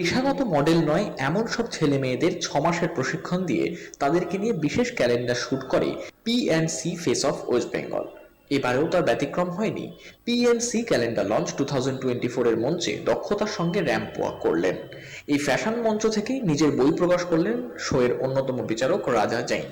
পেশাগত মডেল নয়, এমন সব ছেলে মেয়েদের ছ মাসের প্রশিক্ষণ দিয়ে তাদেরকে নিয়ে বিশেষ ক্যালেন্ডার শুট করে P M C face of West Bengal এবারেও তার ব্যতিক্রম হয়নি। PNC calendar launch two thousand twenty মঞ্চে দক্ষতার সঙ্গে র্যাম্প ওয়াক করলেন। এই ফ্যাশন মঞ্চ থেকেই নিজের বই প্রকাশ করলেন শোয়ের অন্যতম বিচারক Raja Zain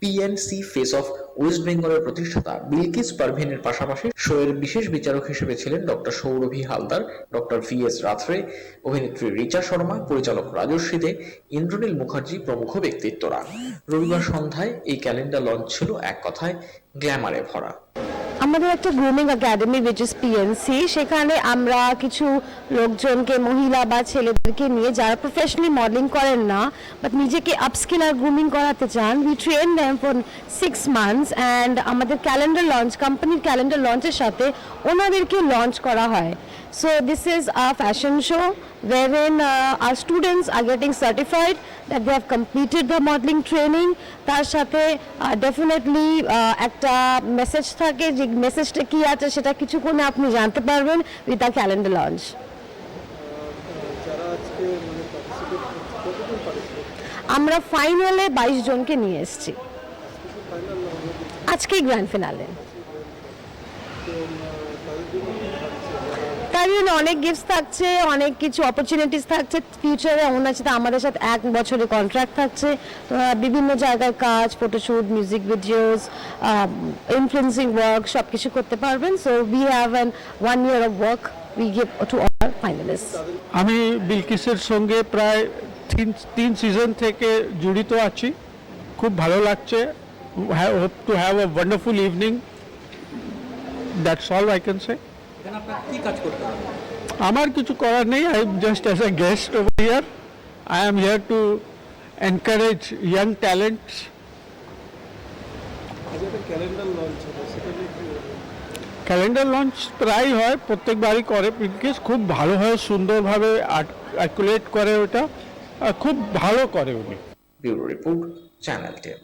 PNC face of West বেঙ্গলের প্রতিষ্ঠাতা বিলকিস পারভিনের পাশাপাশি শোয়ের বিশেষ বিচারক হিসেবে ছিলেন doctor Sourabhi Haldar, doctor V S Rathore অভিনেত্রী রিচা শর্মা, পরিচালক রাজস্বী দে ইন্দ্রনীল মুখার্জি প্রমুখ ব্যক্তিত্বরা। রবিবার সন্ধ্যায় এই ক্যালেন্ডার লঞ্চ ছিল এক কথায় গ্ল্যামারে ভরা। আমাদের একটা grooming academy which is PNC সেখানে আমরা কিছু লোকজনকে মহিলা বা ছেলেদেরকে নিয়ে যারা প্রফেশনালি মডেলিং করেন না বাট নিজেকে আপস্কিল আর গ্রুমিং করাতে চান we train them for six months and আমাদের ক্যালেন্ডার লঞ্চ কোম্পানির ক্যালেন্ডার লঞ্চের সাথে ওনাদেরকে লঞ্চ করা হয় so this is a fashion show wherein uh, our students are getting certified that they completed the modeling training. তার সাথে ডেফিনেটলি একটা মেসেজ থাকে যে মেসেজটা কি আছে সেটা কিছুক্ষণে আপনি জানতে পারবেন উইথ আ ক্যালেন্ডার লঞ্চ। আমরা ফাইনালে বাইশ জনকে নিয়ে এসেছি। আজকে আজকেই গ্র্যান্ড ফিনালে। জন্য অনেক গিফটস থাকছে, অনেক কিছু অপরচুনিটিস থাকছে ফিউচারে ওনার সাথে আমাদের সাথে এক বছরের কন্ট্রাক্ট থাকছে। বিভিন্ন জায়গায় কাজ photoshoot music videos influencing work সব কিছু করতে পারবেন। So we have an one year of work we give to all finalist আমি বিলকিসের সঙ্গে প্রায় তিন তিন সিজন থেকে জড়িত আছি। খুব ভালো লাগছে। Hope to have a wonderful evening that's all I can say এখানে আপনার কি কাজ করতে হবে আমার কিছু করার নেই I just as a guest over here I am here to encourage young talents একটা ক্যালেন্ডার লঞ্চ প্রায় হয় প্রত্যেকবারই করে বিলকিস খুব ভালোভাবে সুন্দরভাবে আর্কুলেট করে ওটা খুব ভালো করে উনি। Bureau report channel ten.